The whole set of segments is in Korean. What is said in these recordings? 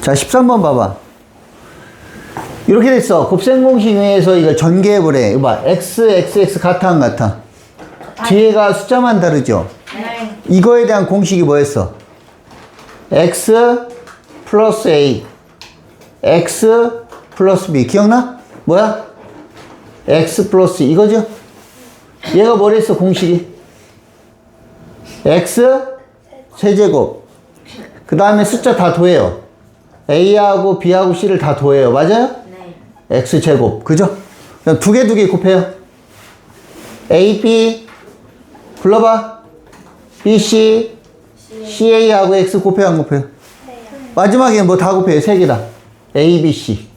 자, 13번 봐봐. 이렇게 됐어. 곱셈 공식 중에서 이걸 전개해보래. 이거 봐. x, x, x 같아, 안 같아? 뒤에가 숫자만 다르죠? 네. 이거에 대한 공식이 뭐였어? x 플러스 a, x 플러스 b. 기억나? 뭐야? x 플러스 이거죠? 얘가 뭐랬어, 공식이? x 세제곱. 그 다음에 숫자 다 더해요. A하고 b하고 c를 다 더해요. 맞아요? 네. x 제곱. 그죠? 그럼 두 개 두 개 곱해요. a, b 불러봐. b, c, ca하고 x 곱해요, 안 곱해요? 마지막에 뭐 다 곱해요. 세 개다. a, b, c.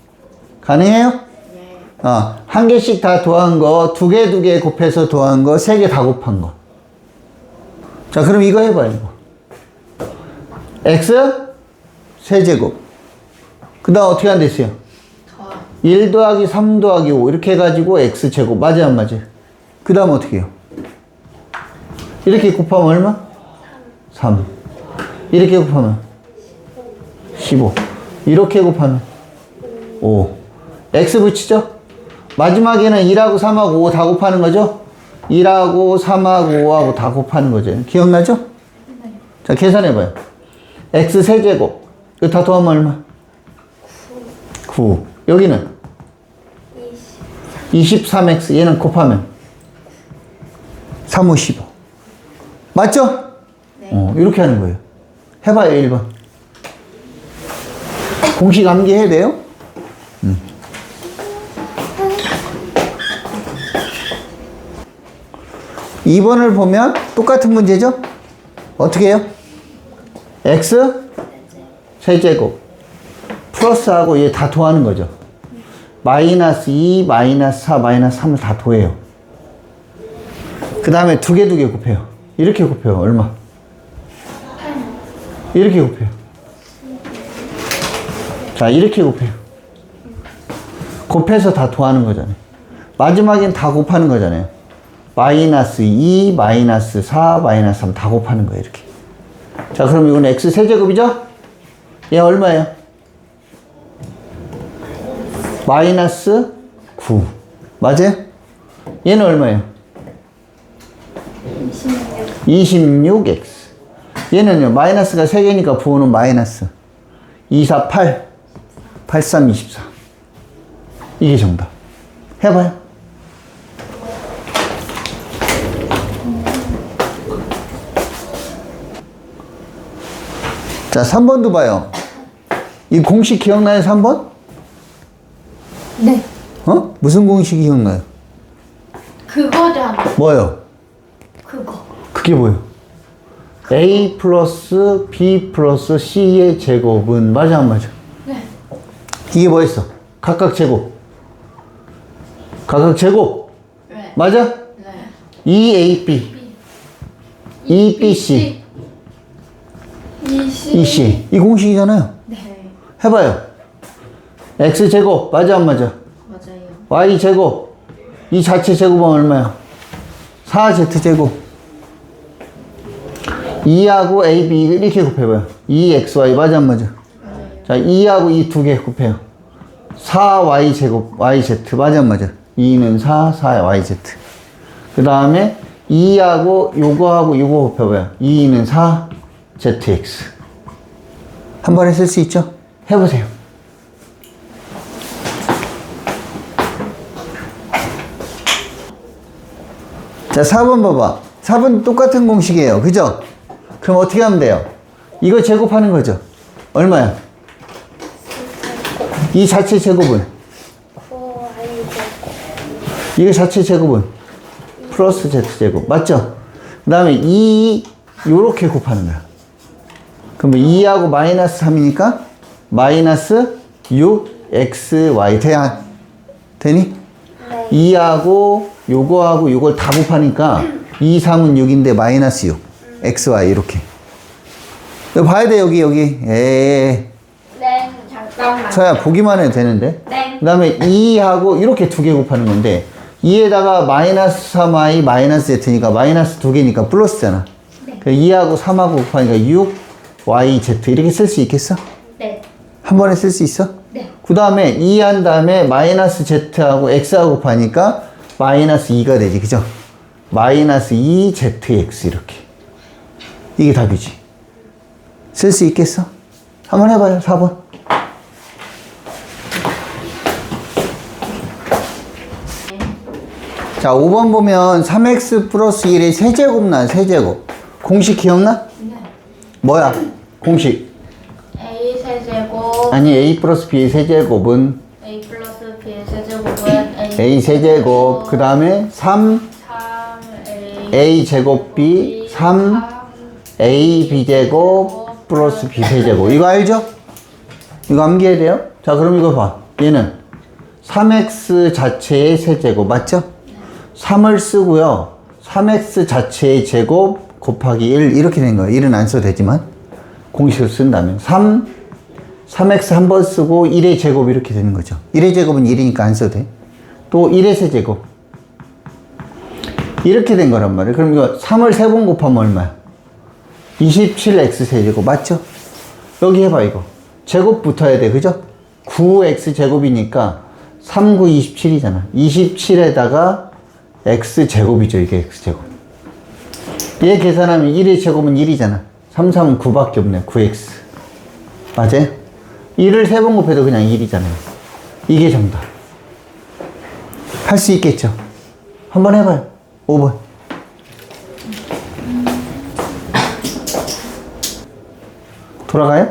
가능해요? 네. 어, 한 개씩 다 더한 거, 두 개, 두 개 곱해서 더한 거, 세 개 다 곱한 거. 자, 그럼 이거 해봐요, 이거. x 세제곱. 그 다음 어떻게 안 됐어요? 더. 1 더하기 3 더하기 5 이렇게 해가지고 x제곱 맞아요 안 맞아요? 그 다음 어떻게 해요? 이렇게 곱하면 얼마? 3 이렇게 곱하면 15 이렇게 곱하면 5 x 붙이죠? 마지막에는 1하고 3하고 5 다 곱하는 거죠? 1하고 3하고 5하고 다 곱하는 거죠 기억나죠? 자 계산해봐요 x 세제곱 이거 다 더하면 얼마? 9 여기는 23x 얘는 곱하면 3, 5, 15 맞죠? 네. 어, 이렇게 하는 거예요 해봐요 1번 공식 암기해야 돼요? 음. 이 2번을 보면 똑같은 문제죠? 어떻게 해요? x 세제곱 플러스하고 얘 다 더하는 거죠. 마이너스 2, 마이너스 4, 마이너스 3을 다 더해요. 그 다음에 두 개 두 개 곱해요. 이렇게 곱해요. 얼마? 이렇게 곱해요. 자, 이렇게 곱해요. 곱해서 다 더하는 거잖아요. 마지막엔 다 곱하는 거잖아요. 마이너스 2, 마이너스 4, 마이너스 3 다 곱하는 거예요. 이렇게. 자, 그럼 이건 x 세제곱이죠? 얘 얼마예요? 마이너스 9 맞아요? 얘는 얼마예요? 26x 얘는요 마이너스가 3개니까 부호는 마이너스. 2, 4, 8 8, 3, 24 이게 정답. 해봐요. 자 3번도 봐요. 이 공식 기억나요 3번? 네. 어? 무슨 공식이 기억나요? 그거잖아. 뭐요? 그거. 그게 뭐예요? A 플러스 B 플러스 C의 제곱은 맞아 안 맞아? 네. 이게 뭐였어? 각각 제곱. 각각 제곱. 네. 맞아? 네. 2AB. 2BC. 20. EC. 이 공식이잖아요. 네. 해봐요. X 제곱. 맞아 안 맞아? 맞아요. Y 제곱. 이 자체 제곱은 얼마야? 4Z 제곱. 2하고 AB 이렇게 곱해봐요. 2XY 맞아 안 맞아? 자, 2하고 이 두 개 곱해요. 4Y 제곱 YZ 맞아 안 맞아? 2는 4, 4YZ. 그 다음에 2하고 요거하고 요거 곱해봐요. 2는 4, ZX. 한 번에 쓸수 있죠? 해보세요. 자, 4번 봐봐. 4번 똑같은 공식이에요. 그죠? 그럼 어떻게 하면 돼요? 이거 제곱하는 거죠? 얼마야? 이 자체 제곱은? 이거 자체 제곱은? 플러스 Z 제곱. 맞죠? 그 다음에 2, 요렇게 곱하는 거야. 그러면 2하고 마이너스 3이니까 마이너스 6xy 돼야 되니? 2하고 요거하고 요걸 다 곱하니까 2, 3은 6인데 마이너스 6 xy 이렇게 여기 봐야 돼 여기 여기 에 네. 잠깐만. 서야 보기만 해도 되는데 네. 그 다음에 2하고 이렇게 두 개 곱하는 건데 2에다가 마이너스 3y 마이너스 z니까 마이너스 두 개니까 플러스잖아 네. 그 2하고 3하고 곱하니까 6 y z 이렇게 쓸 수 있겠어? 네. 한 번에 쓸 수 있어? 네. 그 다음에 2 한 다음에 마이너스 z하고 x하고 곱하니까 마이너스 2가 되지. 그죠? 마이너스 2zx 이렇게. 이게 답이지. 쓸 수 있겠어? 한번 해봐요. 4번. 자, 5번 보면 3x 플러스 1의 세제곱 나 세제곱. 공식 기억나? 네. 뭐야? 공식. A 세제곱 아니, a 플러스 b의 세제곱은 A, 세제곱. 그 다음에 3 3A a 제곱 b 3 a b 제곱 플러스 b 세제곱. 이거 알죠? 이거 암기해야 돼요? 자, 그럼 이거 봐. 얘는 3x 자체의 세제곱. 맞죠? 3을 쓰고요. 3x 자체의 제곱 곱하기 1 이렇게 된 거예요. 1은 안 써도 되지만 공식을 쓴다면 3 3x 한 번 쓰고 1의 제곱 이렇게 되는 거죠. 1의 제곱은 1이니까 안 써도 돼. 또 1의 세제곱 이렇게 된 거란 말이에요. 그럼 이거 3을 세번 곱하면 얼마야? 27x 세제곱 맞죠? 여기 해봐 이거 제곱 붙어야 돼 그죠? 9x 제곱이니까 3, 9, 27이잖아 27에다가 x 제곱이죠 이게 x 제곱 얘 계산하면 1의 제곱은 1이잖아 3, 3은 9밖에 없네 9x 맞아요? 1을 세번 곱해도 그냥 1이잖아요 이게 정답 할 수 있겠죠? 한번 해봐요 5번 돌아가요?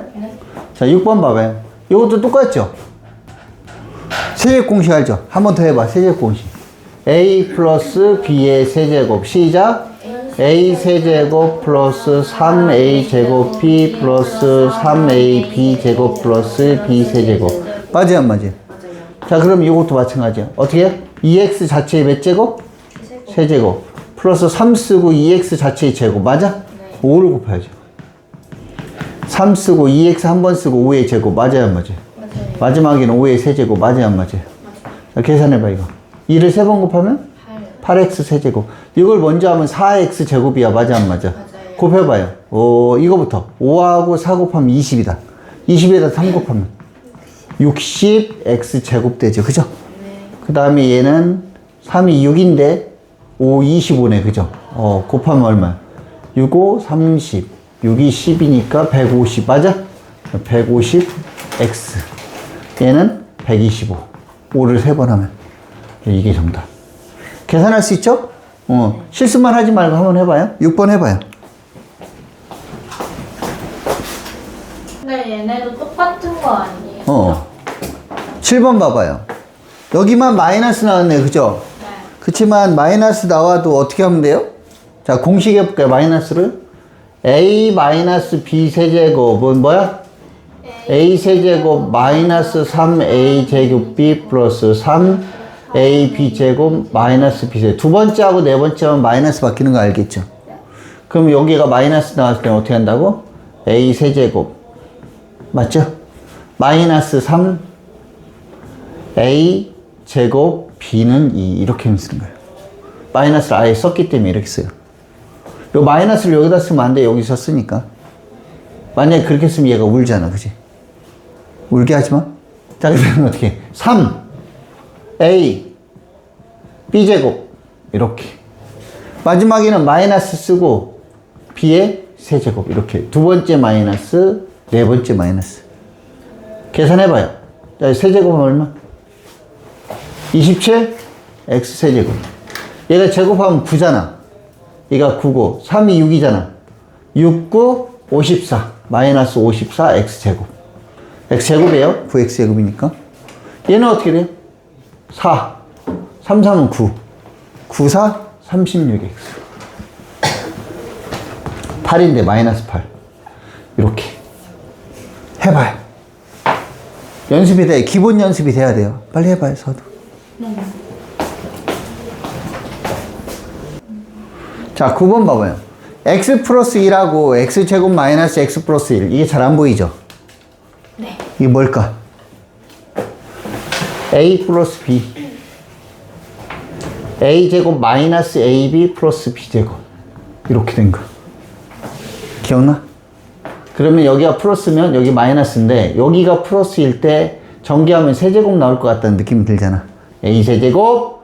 자, 6번 봐봐요. 이것도 똑같죠? 세제곱 공식 알죠? 한 번 더 해봐. 세제곱 공식. a 플러스 b의 세제곱. 시작. a 세제곱 플러스 3a 제곱 b 플러스 3ab 제곱 플러스 b 세제곱. 맞아요, 안 맞아요? 자, 그럼 이것도 마찬가지야. 어떻게 해? 2x 자체의 몇 제곱? 세제곱. 플러스 3 쓰고 2x 자체의 제곱. 맞아? 5를 곱해야죠. 3 쓰고 2x 한 번 쓰고 5의 제곱 맞아요 안 맞아요? 맞아요. 마지막에는 5의 세제곱 맞아요 안 맞아요? 자, 계산해봐 이거 2를 세 번 곱하면 8 8x 세제곱 이걸 먼저 하면 4x 제곱이야 맞아 안 맞아? 맞아요. 곱해봐요 오 이거부터 5하고 4 곱하면 20이다 20에다 3 곱하면 60x 제곱 되죠 그죠? 네. 그 다음에 얘는 3이 6인데 5, 25네 그죠? 어 곱하면 얼마? 6, 5, 30 6이 10이니까 150 맞아? 150x 얘는 125 5를 세번 하면 이게 정답 계산할 수 있죠? 어 실수만 하지 말고 한번 해봐요 6번 해봐요 근데 얘네도 똑같은 거 아니에요? 어 7번 봐봐요 여기만 마이너스 나왔네 그죠? 네. 그치만 마이너스 나와도 어떻게 하면 돼요? 자 공식 해볼까요 마이너스를 a 마이너스 b 세제곱은 뭐야? a 세제곱 마이너스 3a 제곱 b 플러스 3a b 제곱 마이너스 b 세제곱 두 번째하고 네 번째하면 마이너스 바뀌는 거 알겠죠? 그럼 여기가 마이너스 나왔을 때 어떻게 한다고? a 세제곱 맞죠? 마이너스 3 a 제곱 b는 2 이렇게 쓰는 거예요. 마이너스를 아예 썼기 때문에 이렇게 써요. 요 마이너스를 여기다 쓰면 안 돼. 여기서 쓰니까. 만약에 그렇게 쓰면 얘가 울잖아. 그지? 울게 하지 마. 자, 그러면 어떻게 해? 3 a b제곱 이렇게. 마지막에는 마이너스 쓰고 b의 세제곱 이렇게. 두 번째 마이너스 네 번째 마이너스. 계산해봐요. 자, 세제곱은 얼마? 27 x 세제곱. 얘가 제곱하면 9잖아. 얘가 9고 3이 6이잖아. 6, 9, 54. 마이너스 54 x 제곱. x 제곱이에요. 9 x 제곱이니까. 얘는 어떻게 돼요? 4. 3, 3은 9. 9, 4, 36 x. 8인데 마이너스 8. 이렇게. 해봐요. 연습이 돼. 기본 연습이 돼야 돼요. 빨리 해봐요, 서도. 자, 9번 봐봐요. x 플러스 1하고 x 제곱 마이너스 x 플러스 1. 이게 잘 안 보이죠? 네. 이게 뭘까? a 플러스 b. a 제곱 마이너스 ab 플러스 b 제곱. 이렇게 된 거. 기억나? 그러면 여기가 플러스면 여기 마이너스인데 여기가 플러스일 때 전개하면 세제곱 나올 것 같다는 느낌이 들잖아. A 세제곱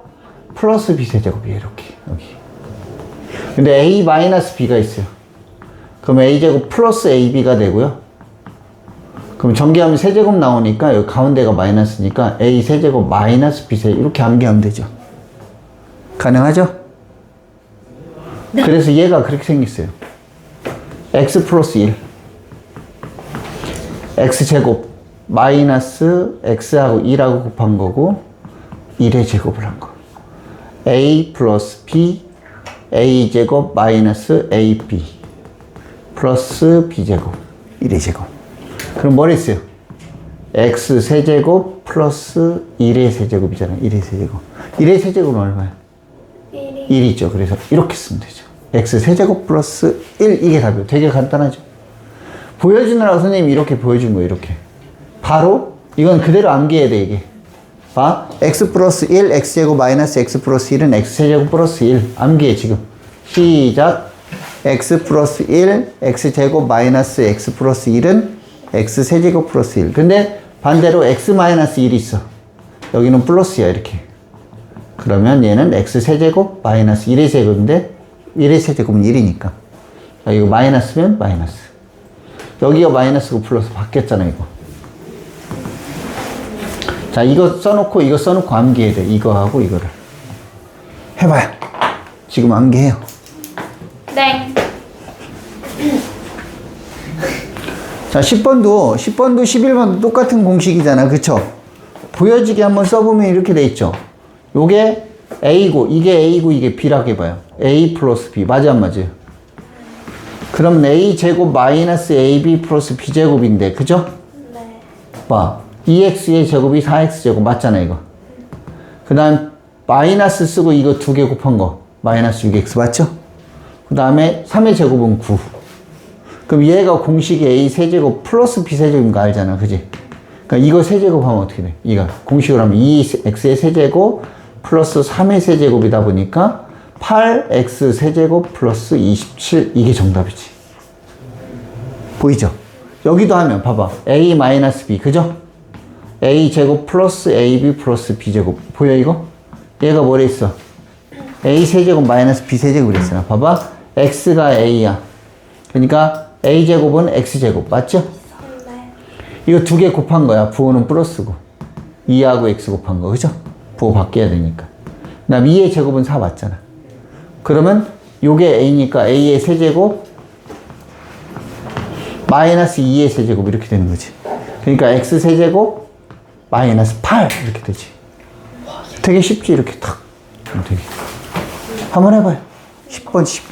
플러스 B 세제곱이 이렇게 여기. 근데 A 마이너스 B가 있어요. 그럼 A 제곱 플러스 AB가 되고요. 그럼 전개하면 세제곱 나오니까 여기 가운데가 마이너스니까 A 세제곱 마이너스 B 세 이렇게 암기하면 되죠. 가능하죠? 그래서 얘가 그렇게 생겼어요. x 플러스 1 x 제곱 마이너스 x하고 2하고 곱한 거고 1의 제곱을 한 거. a 플러스 b a 제곱 마이너스 ab 플러스 b 제곱 1의 제곱. 그럼 뭘 했어요? x 세제곱 플러스 1의 세제곱이잖아. 1의 세제곱. 1의 세제곱은 얼마야? 1이 1이죠. 그래서 이렇게 쓰면 되죠. x 세제곱 플러스 1 이게 답이에요. 되게 간단하죠. 보여주느라고 선생님이 이렇게 보여준 거예요. 이렇게. 바로 이건 그대로 암기해야 돼 이게. 봐. x 플러스 1 x 제곱 마이너스 x 플러스 1은 x 세제곱 플러스 1 암기해 지금. 시작. x 플러스 1 x 제곱 마이너스 x 플러스 1은 x 세제곱 플러스 1. 근데 반대로 x 마이너스 1이 있어. 여기는 플러스야 이렇게. 그러면 얘는 x 세제곱 마이너스 1의 세제곱인데 1의 세제곱은 1이니까 자, 이거 마이너스면 마이너스 여기가 마이너스고 플러스 바뀌었잖아 이거 자 이거 써놓고 이거 써놓고 암기해야 돼. 이거하고 이거를. 해봐요. 지금 암기해요. 네. 자 10번도 10번도 11번도 똑같은 공식이잖아. 그쵸? 보여지게 한번 써보면 이렇게 돼 있죠. 요게 A고 이게 A고 이게 B라고 해봐요. A 플러스 B. 맞아 안 맞아요? 그러면 A 제곱 마이너스 AB 플러스 B 제곱인데 그죠? 네. 봐 2x의 제곱이 4x 제곱 맞잖아 이거 그 다음 마이너스 쓰고 이거 두 개 곱한 거 마이너스 6x 맞죠? 그 다음에 3의 제곱은 9 그럼 얘가 공식이 a 세제곱 플러스 b 세제곱인 거 알잖아 그지? 그러니까 이거 세제곱 하면 어떻게 돼? 이거 공식으로 하면 2x의 세제곱 플러스 3의 세제곱이다 보니까 8x 세제곱 플러스 27 이게 정답이지 보이죠? 여기도 하면 봐봐 a 마이너스 b 그죠? A 제곱 플러스 ab 플러스 b 제곱 보여 이거? 얘가 뭐래 있어? a 세제곱 마이너스 b 세제곱 이랬잖아 봐봐 x가 a야 그러니까 a 제곱은 x 제곱 맞죠? 네. 이거 두 개 곱한 거야 부호는 플러스고 2하고 x 곱한 거 그죠? 부호 바뀌어야 되니까 그 다음 2의 제곱은 4 맞잖아 그러면 요게 a니까 a의 세제곱 마이너스 2의 세제곱 이렇게 되는 거지 그러니까 x 세제곱 마이너스 8 이렇게 되지. 되게 쉽지 이렇게 탁. 되게. 한번 해봐요. 10번 10